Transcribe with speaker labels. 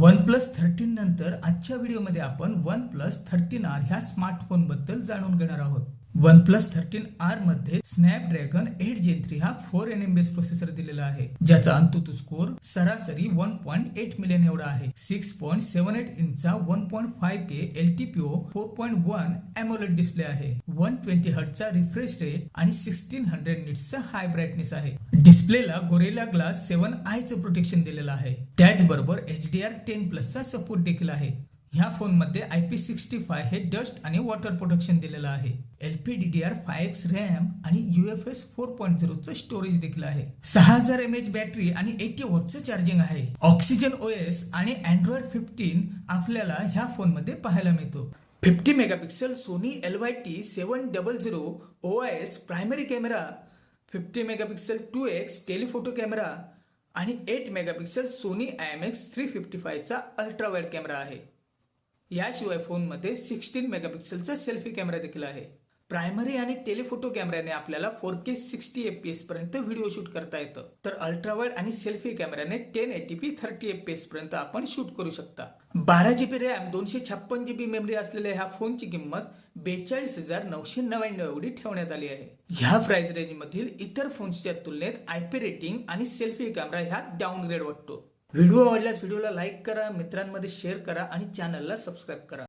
Speaker 1: One plus thirteen नंतर आजच्या व्हिडिओमध्ये आपण वन प्लस थर्टीन आर ह्या स्मार्टफोनबद्दल जाणून घेणार आहोत. वन प्लस थर्टीन आरमध्ये स्नॅपड्रॅगन एट जे थ्री हा four N M base processor दिलेला आहे ज्याचा अंतुतू स्कोर सरासरी वन पॉईंट एट मिलियन एवढा आहे. Six point seven eight इंचचा one point five K L T P O four point one AMOLED display आहे. One twenty हर्टचा refresh rate आणि sixteen hundred निट्सचा हाय ब्राईटनेस आहे. डिस्प्लेला Gorilla glass seven आयचं protection दिलेलं आहे. त्याचबरोबर एच डी आर टेन प्लसचा सपोर्ट देखील आहे. ह्या फोनमध्ये आय पी सिक्स्टी फाय हे डस्ट आणि वॉटर प्रोटेक्शन दिलेलं आहे. L P D D R five X RAM आणि U F S four point झिरोचं storage देखील आहे. सहा हजार एम एच बॅटरी आणि एटी वॉटचं चार्जिंग आहे. ऑक्सिजन ओ एस आणि अँड्रॉइड फिफ्टीन आपल्याला ह्या फोनमध्ये पाहायला मिळतो. Fifty megapixel Sony L Y T seven double zero O I S primary camera fifty megapixel two X telephoto camera आणि eight megapixel Sony I M X three fifty फायचा ultrawide camera आहे. याशिवाय फोनमध्ये sixteen मेगापिक्सलचा selfie camera देखील आहे. Primary आणि telephoto कॅमेऱ्याने आपल्याला four K sixty F S पर्यंत व्हिडिओ शूट करता येतं. तर अल्ट्रावाईड आणि सेल्फी कॅमेऱ्याने ten eighty P thirty F P S पर्यंत आपण शूट करू शकता. बारा जीबी रॅम दोनशे छप्पन जीबी मेमरी असलेल्या ह्या फोनची किंमत बेचाळीस हजार नऊशे नव्याण्णव एवढी ठेवण्यात आली आहे. ह्या प्राइस रेंज मधील इतर फोन्सच्या तुलनेत आयपी रेटिंग आणि सेल्फी कॅमेरा ह्या डाऊनग्रेड वाटतो. व्हिडिओ आवडल्यास व्हिडिओला लाईक करा मित्रांमध्ये शेअर करा आणि चॅनलला सबस्क्राईब करा.